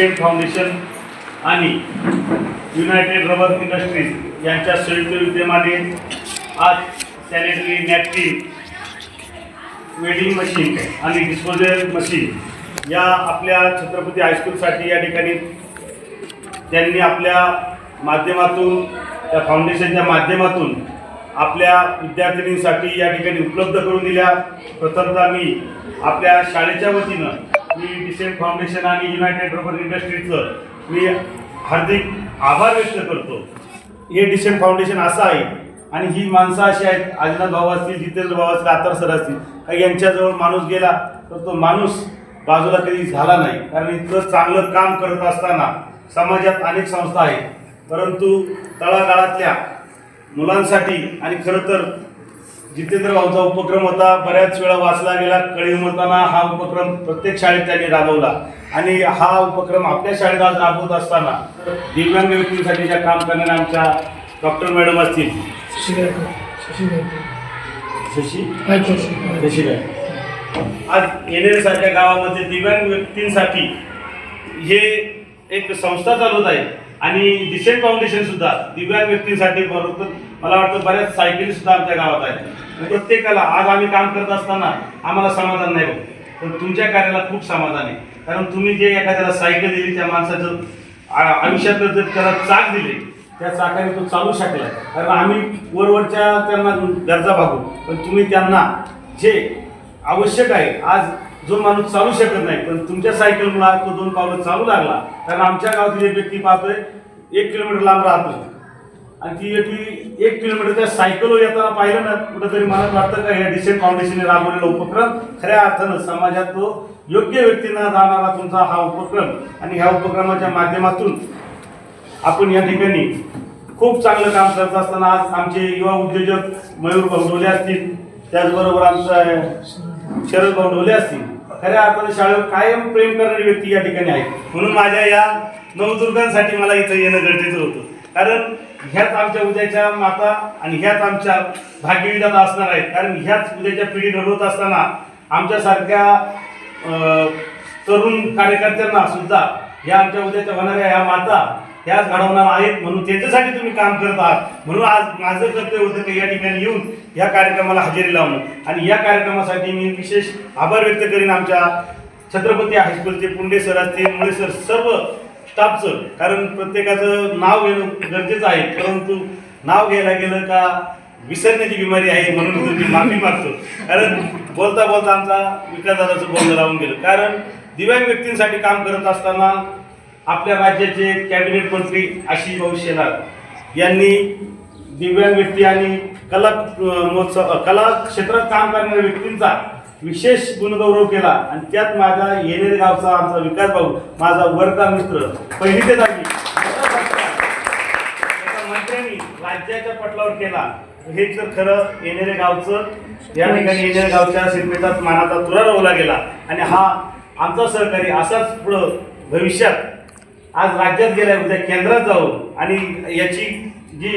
Decent foundation आणि united rubber industries यांच्या संयुक्त विद्यमाने आज सॅनिटरी नॅपकिन वेडिंग मशीन आणि डिस्पोजल मशीन या आपल्या छत्रपती हायस्कूलसाठी या ठिकाणी त्यांनी आपल्या माध्यमातून त्या फाउंडेशनच्या माध्यमातून आपल्या विद्यार्थिनींसाठी या ठिकाणी उपलब्ध करून दिल्या. प्रथमतः मी आपल्या शाळेच्या वतीनं मी डिसेंट फाउंडेशन आणि युनायटेड रबर इंडस्ट्रीजचं मी हार्दिक आभार व्यक्त करतो. हे डिसेंट फाउंडेशन असं आहे आणि ही माणसं अशी आहेत आजनाथ भाऊ असतील जितेंद्र भाऊ असतील आतर सर असतील काही यांच्याजवळ माणूस गेला तर तो माणूस बाजूला कधी झाला नाही. कारण इतकं चांगलं काम करत असताना समाजात अनेक संस्था आहेत. परंतु तळागाळातल्या मुलांसाठी आणि खरं तर जितेंद्र भाऊचा उपक्रम होता. बऱ्याच वेळा वाचला गेला. कळी उमरताना हा उपक्रम प्रत्येक शाळेत त्यांनी राबवला. आणि हा उपक्रम आपल्या शाळेत आज राबवत असताना दिव्यांग व्यक्तींसाठी ज्या काम करणाऱ्या आमच्या डॉक्टर मॅडम असतील. शशी? गायकवाड. शशी गायकवाड शशी गावामध्ये दिव्यांग व्यक्तींसाठी हे एक संस्था चालवत आहे. आणि डिसेंट फाउंडेशन सुद्धा दिव्यांग व्यक्तींसाठी बरोबर मला वाटतं बऱ्याच सायकली सुद्धा आमच्या गावात आहेत. आणि प्रत्येकाला आज आम्ही काम करत असताना आम्हाला समाधान नाही होत. पण तुमच्या कार्याला खूप समाधान आहे. कारण तुम्ही जे एखाद्याला सायकल दिली त्या माणसाचं आयुष्यात आयुष्यातलं जर त्याला चाक दिले त्या चाकाने तो चालू शकला. कारण आम्ही वरवरच्या त्यांना गरजा भागू पण तुम्ही त्यांना जे आवश्यक आहे आज जो माणूस चालू शकत नाही पण तुमच्या सायकलमुळे तो दोन पावलं चालू लागला. कारण आमच्या गावातील एक व्यक्ती पाहतोय एक किलोमीटर लांब राहतो आणि ती एक किलोमीटरच्या सायकल सायकलवर येताना पाहिलं ना कुठंतरी मला वाटतं का या डिसेंट फाउंडेशनने राबवलेला उपक्रम खऱ्या अर्थानं समाजात तो योग्य व्यक्तींना जाणारा तुमचा हा उपक्रम. आणि ह्या उपक्रमाच्या माध्यमातून आपण या ठिकाणी खूप चांगलं काम करत असताना आज आमचे युवा उद्योजक मयूर भाऊ असतील त्याचबरोबर आमचा शरद भाऊ असतील खऱ्या अर्थाने शाळेवर कायम प्रेम करणारी व्यक्ती या ठिकाणी आहे म्हणून माझ्या या नवदुर्गांसाठी मला इथं येणं गरजेचं होतं. कारण ह्याच आमच्या उद्याच्या माता आणि ह्याच आमच्या भाग्यविधाता असणार आहेत. कारण ह्याच उद्याच्या पिढी घडवत असताना आमच्यासारख्या तरुण कार्यकर्त्यांना सुद्धा या आमच्या उद्याच्या होणाऱ्या ह्या माता ह्याच घडवणार आहेत म्हणून त्याच्यासाठी तुम्ही काम करत आहात. म्हणून आज माझं कर्तव्य होतं की या ठिकाणी येऊन या कार्यक्रमाला हजेरी लावणं. आणि या कार्यक्रमासाठी मी विशेष आभार व्यक्त करीन आमच्या छत्रपती हायस्कूलचे पुंडे सर असतील मुळे सर सर्व स्टाफचं कारण प्रत्येकाचं नाव घेणं गरजेचं आहे. परंतु नाव घ्यायला गेलं का विसरण्याची बिमारी आहे म्हणून मी माफी मागतो. कारण बोलता बोलता आमचा विकासदादाचं बोलणं राहून गेलं. कारण दिव्यांग व्यक्तींसाठी काम करत असताना आपल्या राज्याचे कॅबिनेट मंत्री आशिष भाऊ शेलार यांनी दिव्यांग व्यक्ती आणि कला महोत्सव कला क्षेत्रात काम करणाऱ्या व्यक्तींचा विशेष गुणगौरव केला आणि त्यात माझा येणेर गावचा आमचा विकास भाऊ माझा वर्गा मित्र पहिली ते दहावी मंत्र्यांनी राज्याच्या पटलावर केला. हे तर खरं येणेरे गावचं या ठिकाणी येणेरे गावच्या शिल्पेचा मानाचा तुरा रोवला गेला. आणि हा आमचा सहकारी असाच पुढं भविष्यात आज राज्यात गेला उद्या केंद्रात जाऊ आणि याची जी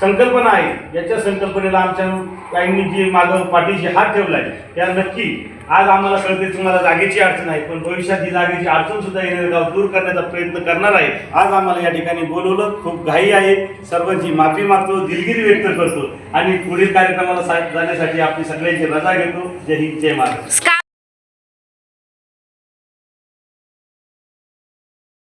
संकल्पना आहे. याच्या संकल्पनेला आमच्या काहींनी जी मागं पाठीशी हात ठेवलाय त्या नक्की. आज आम्हाला कळते तुम्हाला जागेची अडचण आहे पण भविष्यात ही जागेची अडचण सुद्धा येणारे गाव दूर करण्याचा प्रयत्न करणार आहे. आज आम्हाला या ठिकाणी बोलवलं खूप घाई आहे. सर्वांची माफी मागतो दिलगिरी व्यक्त करतो. आणि पुढील कार्यक्रमाला जाण्यासाठी आपली सगळ्यांची रजा घेतो. जय हिंद जय महाराज